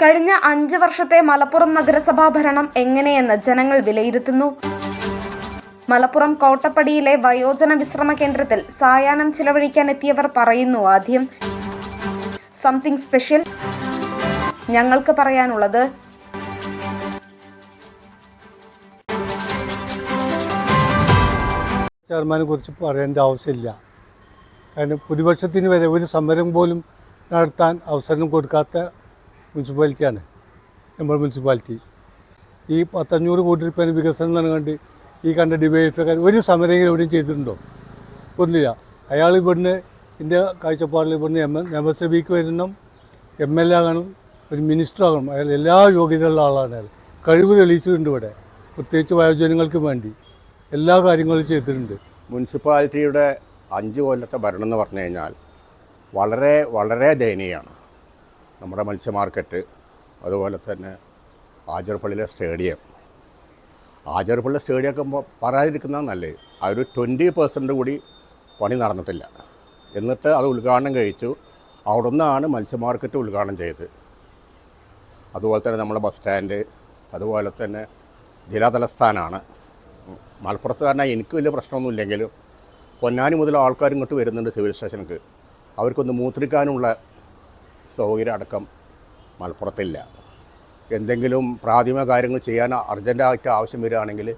കഴിഞ്ഞ അഞ്ച് വർഷത്തെ മലപ്പുറം നഗരസഭാ ഭരണം എങ്ങനെയെന്ന് ജനങ്ങൾ വിലയിരുത്തുന്നു? മലപ്പുറം കോട്ടപ്പടിയിലെ വയോജന വിശ്രമ കേന്ദ്രത്തിൽ സായാഹ്നം ചിലവഴിക്കാൻ എത്തിയവർ പറയുന്നു ആദ്യം. Something special. ഞങ്ങൾക്ക് പറയാനുള്ളത് ചെയർമാനെ കുറിച്ച് പറയേണ്ട ആവശ്യമില്ല. കാരണം പ്രതിപക്ഷത്തിന് വരെ ഒരു സമരം പോലും നടത്താൻ അവസരം കൊടുക്കാത്ത മുനിസിപ്പാലിറ്റിയാണ്. നമ്മുടെ മുനിസിപ്പാലിറ്റി. ഈ പത്തഞ്ഞൂറ് കോടി രൂപയുടെ വികസനം നൽകണ്ട് ഈ കണ്ട ഡിവൈഎഫ്ഐക്കാർ ഒരു സമരം എവിടെയും ചെയ്തിട്ടുണ്ടോ? ഒന്നുമില്ല. അയാൾ ഇവിടുന്ന് എന്റെ കാഴ്ചപ്പാടിൽ ഇവിടുന്ന് എം നിയമസഭയ്ക്ക് വരണം എം എൽ എ ആകണം ഒരു മിനിസ്റ്റർ ആകണം. അയാൾ എല്ലാ യോഗ്യതയുള്ള ആളാണ് അയാൾ. കഴിവ് തെളിയിച്ചിട്ടുണ്ട് ഇവിടെ. പ്രത്യേകിച്ച് വയോജനങ്ങൾക്ക് വേണ്ടി എല്ലാ കാര്യങ്ങളും ചെയ്തിട്ടുണ്ട്. മുനിസിപ്പാലിറ്റിയുടെ അഞ്ച് കൊല്ലത്തെ ഭരണം എന്ന് പറഞ്ഞു കഴിഞ്ഞാൽ വളരെ വളരെ ദയനീയമാണ്. നമ്മുടെ മത്സ്യ മാർക്കറ്റ് അതുപോലെ തന്നെ ആജർപ്പള്ളിയിലെ സ്റ്റേഡിയം. ആജർപ്പള്ളി സ്റ്റേഡിയമൊക്കെ പറയാതിരിക്കുന്നതാണ് നല്ലത്. ആ ഒരു ട്വന്റി പെർസെന്റ് കൂടി പണി നടന്നിട്ടില്ല. എന്നിട്ട് അത് ഉദ്ഘാടനം കഴിച്ചു. അവിടെ നിന്നാണ് മത്സ്യ മാർക്കറ്റ് ഉദ്ഘാടനം ചെയ്തത്. അതുപോലെ തന്നെ നമ്മുടെ ബസ് സ്റ്റാൻഡ് അതുപോലെ തന്നെ ജില്ലാ തലസ്ഥാനമാണ് മലപ്പുറത്ത് തന്നെ എനിക്ക് വലിയ പ്രശ്നമൊന്നുമില്ലെങ്കിലും പൊന്നാനി മുതൽ ആൾക്കാർ ഇങ്ങോട്ട് വരുന്നുണ്ട് സിവിൽ സ്റ്റേഷനിലേക്ക്. അവർക്കൊന്ന് മൂത്രിക്കാനുള്ള സൗകര്യം അടക്കം മലപ്പുറത്തില്ല. എന്തെങ്കിലും പ്രാഥമിക കാര്യങ്ങൾ ചെയ്യാൻ അർജന്റായിട്ട് ആവശ്യം വരികയാണെങ്കിൽ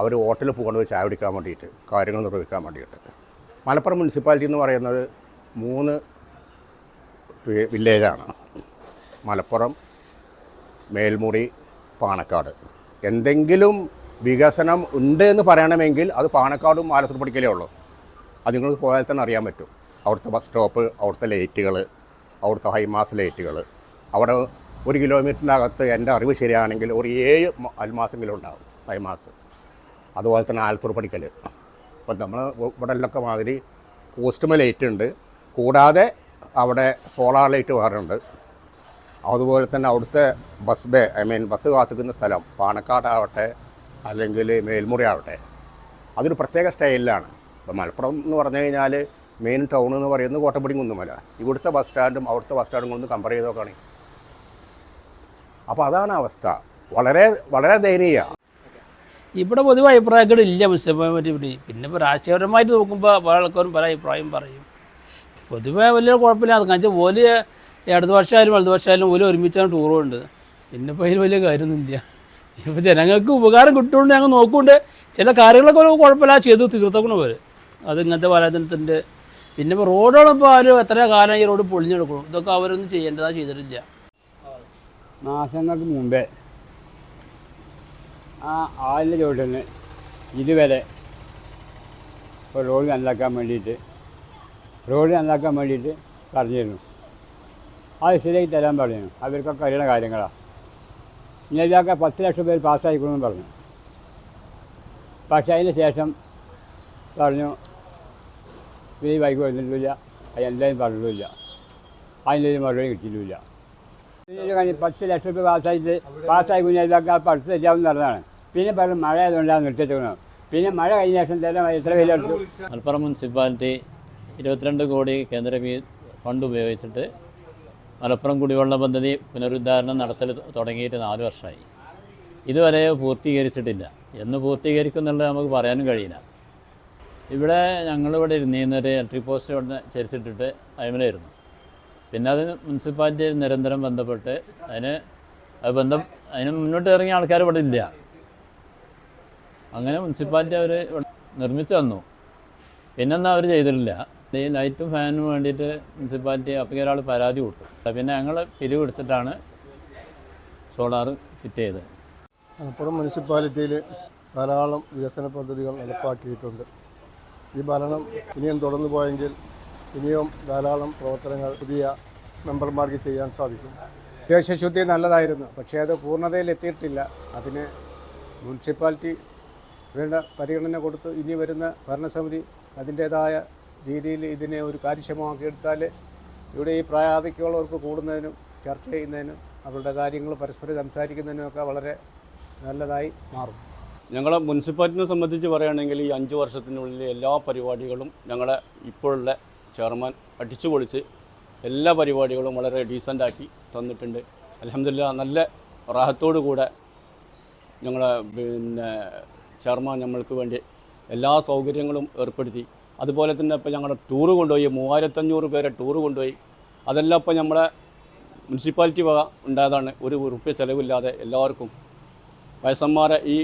അവർ ഹോട്ടലിൽ പോകേണ്ടത് ചായ കുടിക്കാൻ വേണ്ടിയിട്ട് കാര്യങ്ങൾ നിർവഹിക്കാൻ വേണ്ടിയിട്ട്. മലപ്പുറം മുനിസിപ്പാലിറ്റി എന്ന് പറയുന്നത് മൂന്ന് വില്ലേജാണ്. മലപ്പുറം മേൽമുറി പാണക്കാട്. എന്തെങ്കിലും വികസനം ഉണ്ട് എന്ന് പറയണമെങ്കിൽ അത് പാണക്കാടും ആലത്തൂർ പഠിക്കലേ ഉള്ളൂ. അത് നിങ്ങൾക്ക് പോയാൽ തന്നെ അറിയാൻ പറ്റും. അവിടുത്തെ ബസ് സ്റ്റോപ്പ് അവിടുത്തെ ലൈറ്റുകൾ അവിടുത്തെ ഹൈമാസ് ലൈറ്റുകൾ അവിടെ ഒരു കിലോമീറ്ററിനകത്ത് എന്റെ അറിവ് ശരിയാണെങ്കിൽ ഒരു ഏഴ് അൽമാസെങ്കിലും ഉണ്ടാവും ഹൈമാസ് അതുപോലെ തന്നെ ആലത്തൂർ പഠിക്കൽ. അപ്പം നമ്മൾ ഇവിടെ എല്ലൊക്കെ മാതിരി കോസ്റ്റുമ ലൈറ്റ് ഉണ്ട്. കൂടാതെ അവിടെ സോളാർ ലൈറ്റ് വേറെ അതുപോലെ തന്നെ അവിടുത്തെ bus bay I mean bus കാത്തുക്കുന്ന സ്ഥലം പാണക്കാടാവട്ടെ അല്ലെങ്കിൽ മേൽമുറി ആവട്ടെ അതൊരു പ്രത്യേക സ്റ്റൈലിലാണ് ഇപ്പം മലപ്പുറം എന്ന് പറഞ്ഞു കഴിഞ്ഞാൽ മെയിൻ ടൗൺ എന്ന് പറയുന്നത് കോട്ടപ്പടി കുന്നുമല ഇവിടുത്തെ ബസ് സ്റ്റാൻഡും അവിടുത്തെ ബസ് സ്റ്റാൻഡും ഒന്ന് കമ്പയർ ചെയ്ത് നോക്കുകയാണെങ്കിൽ അപ്പോൾ അതാണ് അവസ്ഥ. വളരെ വളരെ ദയനീയ. ഇവിടെ പൊതുവെ അഭിപ്രായങ്ങൾ ഇല്ല മുനിസിപ്പാലിറ്റി ഇവിടെ. പിന്നെ ഇപ്പോൾ രാഷ്ട്രീയപരമായിട്ട് നോക്കുമ്പോൾ പല ആൾക്കാരും പല അഭിപ്രായം പറയും. പൊതുവെ വലിയ കുഴപ്പമില്ല. അത് വെച്ചാൽ ഓൽ ഇടത് വർഷമായാലും വലത് വർഷമായാലും ഓൽ ഒരുമിച്ചാണ് ടൂർ ഉണ്ട് പിന്നെ ഇപ്പോൾ അതിൽ വലിയ കാര്യമൊന്നുമില്ല. ഇപ്പോൾ ജനങ്ങൾക്ക് ഉപകാരം കിട്ടുകൊണ്ട് ഞങ്ങൾ നോക്കുന്നുണ്ട്. ചില കാര്യങ്ങളൊക്കെ കുഴപ്പമില്ല. ചെയ്ത് തീർത്തേക്കണം അത് ഇങ്ങനത്തെ പലതിനത്തിന്റെ പിന്നെ ഇപ്പോൾ റോഡുകളിപ്പോൾ ആരും എത്ര കാലം ഈ റോഡ് പൊളിഞ്ഞെടുക്കണം ഇതൊക്കെ അവരൊന്നും ചെയ്യേണ്ടതാ ചെയ്തിട്ടില്ല. മാസങ്ങൾക്ക് മുമ്പേ ആ ആളിന്റെ ചോട്ടിൽ നിന്ന് ഇതുവരെ റോഡ് നന്നാക്കാൻ വേണ്ടിയിട്ട് റോഡ് നന്നാക്കാൻ വേണ്ടിയിട്ട് പറഞ്ഞിരുന്നു. അത് ശരിയാക്കി തരാൻ പറഞ്ഞു അവർക്കൊക്കെ അറിയണ കാര്യങ്ങളാണ് ഇനി ഇതൊക്കെ പത്ത് ലക്ഷം പേര് പാസ്സായിക്കണമെന്ന് പറഞ്ഞു. പക്ഷേ അതിന് ശേഷം പറഞ്ഞു ഈ ബൈക്ക് വന്നിട്ടില്ല അത് എന്തായാലും പറഞ്ഞിട്ടില്ല അതിന്റെ ഒരു മറുപടി കിട്ടിയിട്ടില്ല പത്ത് ലക്ഷം രൂപ പാസ്സായിട്ട് പാസ്സായി കുഞ്ഞിലൊക്കെ ആ അടുത്ത് തെറ്റാവുന്ന നടന്നതാണ് പിന്നെ പറഞ്ഞു മഴ ആയതുകൊണ്ടാണ് നിർത്തിച്ചേക്കുന്നത് പിന്നെ മഴ കഴിഞ്ഞ ശേഷം തന്നെ എത്ര വില എടുത്തു മലപ്പുറം മുനിസിപ്പാലിറ്റി ഇരുപത്തിരണ്ട് കോടി കേന്ദ്ര ഫണ്ട് ഉപയോഗിച്ചിട്ട് മലപ്പുറം കുടിവെള്ള പദ്ധതി പുനരുദ്ധാരണം നടത്തൽ തുടങ്ങിയിട്ട് നാല് വർഷമായി. ഇതുവരെ പൂർത്തീകരിച്ചിട്ടില്ല. എന്ന് പൂർത്തീകരിക്കും എന്നുള്ളത് നമുക്ക് പറയാനും കഴിയില്ല. ഇവിടെ ഞങ്ങളിവിടെ ഇരുന്നിരുന്നൊരു ഇലക്ട്രിക് പോസ്റ്റ് ഇവിടെ ചരിച്ചിട്ടിട്ട് അയമലായിരുന്നു പിന്നെ അത് മുനിസിപ്പാലിറ്റി നിരന്തരം ബന്ധപ്പെട്ട് അതിന് അത് ബന്ധം അതിന് മുന്നോട്ട് ഇറങ്ങിയ ആൾക്കാർ ഇവിടെ ഇല്ല. അങ്ങനെ മുനിസിപ്പാലിറ്റി അവർ നിർമ്മിച്ചു തന്നു. പിന്നൊന്നും അവർ ചെയ്തിട്ടില്ല. ഈ ലൈറ്റും ഫാനും വേണ്ടിയിട്ട് മുനിസിപ്പാലിറ്റി അപ്പം ഒരാൾ പരാതി കൊടുത്തു. പിന്നെ ഞങ്ങൾ പിരിവ് എടുത്തിട്ടാണ് സോളാർ ഫിറ്റ് ചെയ്തത്. മലപ്പുറം മുനിസിപ്പാലിറ്റിയിൽ ധാരാളം വികസന പദ്ധതികൾ നടപ്പാക്കിയിട്ടുണ്ട്. ഈ ഭരണം ഇനിയും തുടർന്നു പോയെങ്കിൽ ഇനിയും ധാരാളം പ്രവർത്തനങ്ങൾ പുതിയ മെമ്പർമാർക്ക് ചെയ്യാൻ സാധിക്കും. ദേശശുദ്ധി നല്ലതായിരുന്നു പക്ഷേ അത് പൂർണതയിലെത്തിയിട്ടില്ല അതിന് മുനിസിപ്പാലിറ്റി വേണ്ട പരിഗണന കൊടുത്ത് ഇനി വരുന്ന ഭരണസമിതി അതിന്റേതായ രീതിയിൽ ഇതിനെ ഒരു കാര്യക്ഷമമാക്കിയെടുത്താൽ ഇവിടെ ഈ പ്രായാധിക്യമുള്ളവർക്ക് കൂടുന്നതിനും ചർച്ച ചെയ്യുന്നതിനും അവരുടെ കാര്യങ്ങൾ പരസ്പരം സംസാരിക്കുന്നതിനുമൊക്കെ വളരെ നല്ലതായി മാറും. ഞങ്ങളെ മുനിസിപ്പാലിറ്റിനെ സംബന്ധിച്ച് പറയുകയാണെങ്കിൽ ഈ അഞ്ച് വർഷത്തിനുള്ളിൽ എല്ലാ പരിപാടികളും ഞങ്ങളെ ഇപ്പോഴുള്ള ചെയർമാൻ അടിച്ചു പൊളിച്ച് എല്ലാ പരിപാടികളും വളരെ ഡീസന്റാക്കി തന്നിട്ടുണ്ട്. അലഹമില്ല നല്ല റാഹത്തോടു കൂടെ ഞങ്ങളെ പിന്നെ ചെയർമാൻ നമ്മൾക്ക് വേണ്ടി എല്ലാ സൗകര്യങ്ങളും ഏർപ്പെടുത്തി. അതുപോലെ തന്നെ ഇപ്പോൾ ഞങ്ങളുടെ ടൂറ് കൊണ്ടുപോയി മൂവായിരത്തഞ്ഞൂറ് പേരെ ടൂറ് കൊണ്ടുപോയി. അതെല്ലാം ഇപ്പോൾ നമ്മളെ മുനിസിപ്പാലിറ്റി വക ഉണ്ടായതാണ്. ഒരു ഉറുപ്പ്യ ചിലവില്ലാതെ എല്ലാവർക്കും വയസ്സന്മാരെ ഈ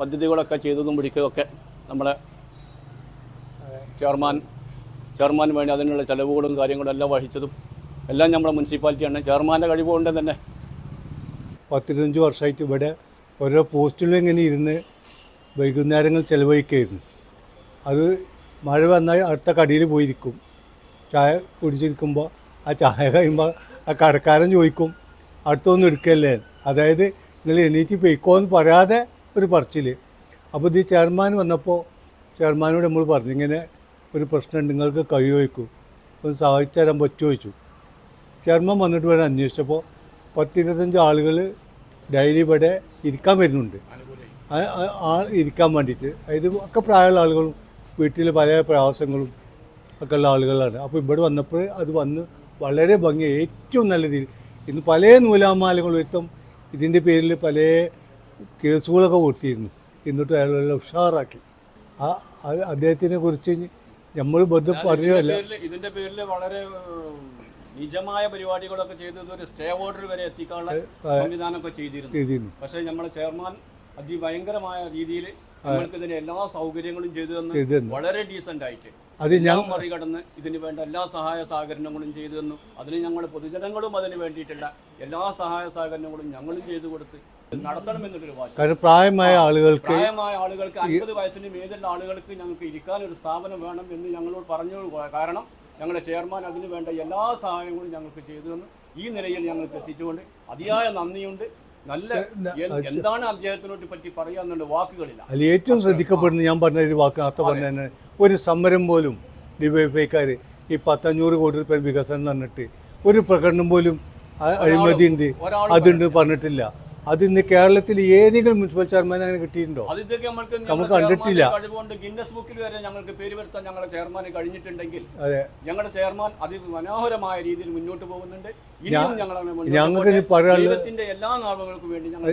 പദ്ധതികളൊക്കെ ചെയ്തതും പിടിക്കുകയൊക്കെ നമ്മളെ ചെയർമാൻ ചെയർമാൻ വേണ്ടി അതിനുള്ള ചിലവുകളും കാര്യങ്ങളും എല്ലാം വഹിച്ചതും എല്ലാം നമ്മുടെ മുനിസിപ്പാലിറ്റിയാണ്. ചെയർമാന്റെ കഴിവ് കൊണ്ട് തന്നെ. പത്തിരുപത്തഞ്ച് വർഷമായിട്ട് ഇവിടെ ഓരോ പോസ്റ്റിലും ഇങ്ങനെ ഇരുന്ന് വൈകുന്നേരങ്ങൾ ചിലവഴിക്കുകയായിരുന്നു. അത് മഴ വന്നാൽ അടുത്ത കടിയിൽ പോയിരിക്കും. ചായ കുടിച്ചിരിക്കുമ്പോൾ ആ ചായ കഴിയുമ്പോൾ ആ കടക്കാരൻ ചോദിക്കും അടുത്തൊന്നും എടുക്കല്ലേ? അതായത് നിങ്ങൾ എണീറ്റ് പൊയ്ക്കോ എന്ന് പറയാതെ ഒരു പറച്ചിൽ അപ്പോൾ ഇത് ചെയർമാൻ വന്നപ്പോൾ ചെയർമാനോട് നമ്മൾ പറഞ്ഞു ഇങ്ങനെ ഒരു പ്രശ്നം നിങ്ങൾക്ക് കൈ വയ്ക്കൂ ഒന്ന് സഹായിച്ചു തരാൻ പറ്റുമോ? ചോദിച്ചു. ചെയർമാൻ വന്നിട്ട് വേണം അന്വേഷിച്ചപ്പോൾ പത്തിരുപത്തഞ്ച് ആളുകൾ ഡെയിലി ഇവിടെ ഇരിക്കാൻ വരുന്നുണ്ട്. ആൾ ഇരിക്കാൻ വേണ്ടിയിട്ട്. അതായത് ഒക്കെ പ്രായമുള്ള ആളുകളും വീട്ടിൽ പല പ്രയാസങ്ങളും ഒക്കെ ഉള്ള ആളുകളാണ്. അപ്പോൾ ഇവിടെ വന്നപ്പോൾ അത് വന്ന് വളരെ ഭംഗി ഏറ്റവും നല്ല രീതിയിൽ. ഇന്ന് പല നൂലാമാലകളും എത്തും ഇതിന്റെ പേരിൽ പല കേസുകളൊക്കെ കൊടുത്തിരുന്നു എന്നിട്ട് അയാളെല്ലാം ഉഷാറാക്കി. ആ അദ്ദേഹത്തിനെ കുറിച്ച് നമ്മൾ വെറുതെ പറഞ്ഞതല്ല ഇതിന്റെ പേരിൽ വളരെ നിജമായ പരിപാടികളൊക്കെ ചെയ്തത് ഒരു സ്റ്റേ ഓർഡർ വരെ എത്തിക്കാനുള്ള സംവിധാനമൊക്കെ ചെയ്തിരുന്നു. പക്ഷേ നമ്മുടെ ചെയർമാൻ അതിഭയങ്കരമായ രീതിയിൽ നമ്മൾക്ക് ഇതിന് എല്ലാ സൗകര്യങ്ങളും ചെയ്തു തന്നു. വളരെ ഡീസന്റ് ആയിട്ട് അത് ഞാൻ മറികടന്ന് ഇതിന് വേണ്ട എല്ലാ സഹായ സഹകരണങ്ങളും ചെയ്തു തന്നു. അതിന് ഞങ്ങൾ പൊതുജനങ്ങളും അതിന് വേണ്ടിയിട്ടുള്ള എല്ലാ സഹായ സഹകരണങ്ങളും ഞങ്ങളും ചെയ്തു കൊടുത്ത് കാരണം പ്രായമായ ആളുകൾക്ക് പ്രായമായ ആളുകൾക്ക് അൻപത് വയസ്സിന് മേലുള്ള ആളുകൾക്ക് ഞങ്ങൾക്ക് ഇരിക്കാൻ ഒരു സ്ഥാപനം വേണം എന്ന് ഞങ്ങളോട് പറഞ്ഞു കാരണം ഞങ്ങളുടെ ചെയർമാൻ അതിന് വേണ്ട എല്ലാ സഹായങ്ങളും ഞങ്ങൾക്ക് ചെയ്തു തന്നു. ഈ നിലയിൽ ഞങ്ങൾക്ക് എത്തിച്ചുകൊണ്ട് അതിയായ നന്ദിയുണ്ട്. നല്ല എന്താണ് അദ്ദേഹത്തിനോട് പറ്റി പറയാന്നുള്ള വാക്കുകളില്ല. അതിൽ ഏറ്റവും ശ്രദ്ധിക്കപ്പെടുന്ന ഞാൻ പറഞ്ഞ ഒരു വാക്ക് അത്ത പറഞ്ഞ തന്നെ ഒരു സമരം പോലും ഡിവൈഫൈക്കാർ ഈ പത്തഞ്ഞൂറ് കോടി രൂപ വികസനം തന്നിട്ട് ഒരു പ്രകടനം പോലും അഴിമതി ഉണ്ട് അതുണ്ട് പറഞ്ഞിട്ടില്ല. അത് ഇന്ന് കേരളത്തിൽ ഏതെങ്കിലും മുനിസിപ്പൽ ചെയർമാൻ അങ്ങനെ കിട്ടിയിട്ടുണ്ടോ? നമുക്ക് കണ്ടിട്ടില്ല. ഗിന്നസ് ബുക്കിൽ വരെ ഞങ്ങൾക്ക് പേര് വരുത്താൻ ഞങ്ങളുടെ കഴിഞ്ഞിട്ടുണ്ടെങ്കിൽ അതെ. ഞങ്ങളുടെ ചെയർമാൻ അതിമനോഹരമായ രീതിയിൽ മുന്നോട്ട് പോകുന്നുണ്ട്. ഞങ്ങൾക്ക്. പറയാനുള്ളത് എല്ലാ വേണ്ടി ഞങ്ങൾ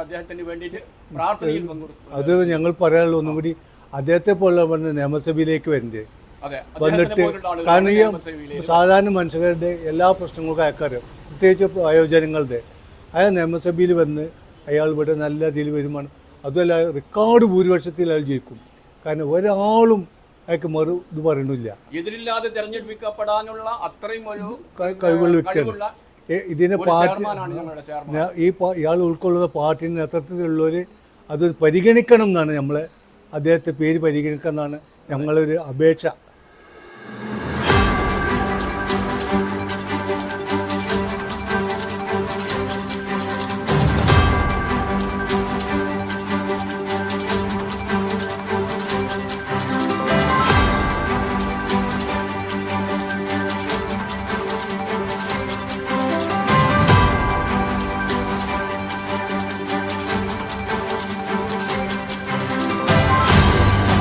അദ്ദേഹത്തിന് വേണ്ടിയിട്ട് പ്രാർത്ഥനയിൽ അത് ഞങ്ങൾ പറയാനുള്ള ഒന്നും കൂടി അദ്ദേഹത്തെ പോലുള്ള പറഞ്ഞ നിയമസഭയിലേക്ക് വരുന്നത് വന്നിട്ട് കാരണം ഈ സാധാരണ മനുഷ്യരുടെ എല്ലാ പ്രശ്നങ്ങൾക്കും അയക്കാറ്. പ്രത്യേകിച്ച് വയോജനങ്ങളുടെ അയാൾ നിയമസഭയിൽ വന്ന് അയാൾ ഇവിടെ നല്ല ഇതിൽ വരുമാണ് അതുമല്ല റെക്കോർഡ് ഭൂരിപക്ഷത്തിൽ അയാൾ ജയിക്കും. കാരണം ഒരാളും അയാൾക്ക് മറു ഇത് പറയണില്ല. എതിരില്ലാതെ തെരഞ്ഞെടുപ്പിക്കപ്പെടാനുള്ള അത്രയും ഒരു കഴിവുള്ള വ്യക്തിയാണ്. ഇതിനെ പാർട്ടി ഈ ഇയാൾ ഉൾക്കൊള്ളുന്ന പാർട്ടി നേതൃത്വത്തിലുള്ളവർ അത് പരിഗണിക്കണം എന്നാണ് നമ്മളെ അദ്ദേഹത്തെ പേര് പരിഗണിക്കണം എന്നാണ് ഞങ്ങളൊരു അപേക്ഷ.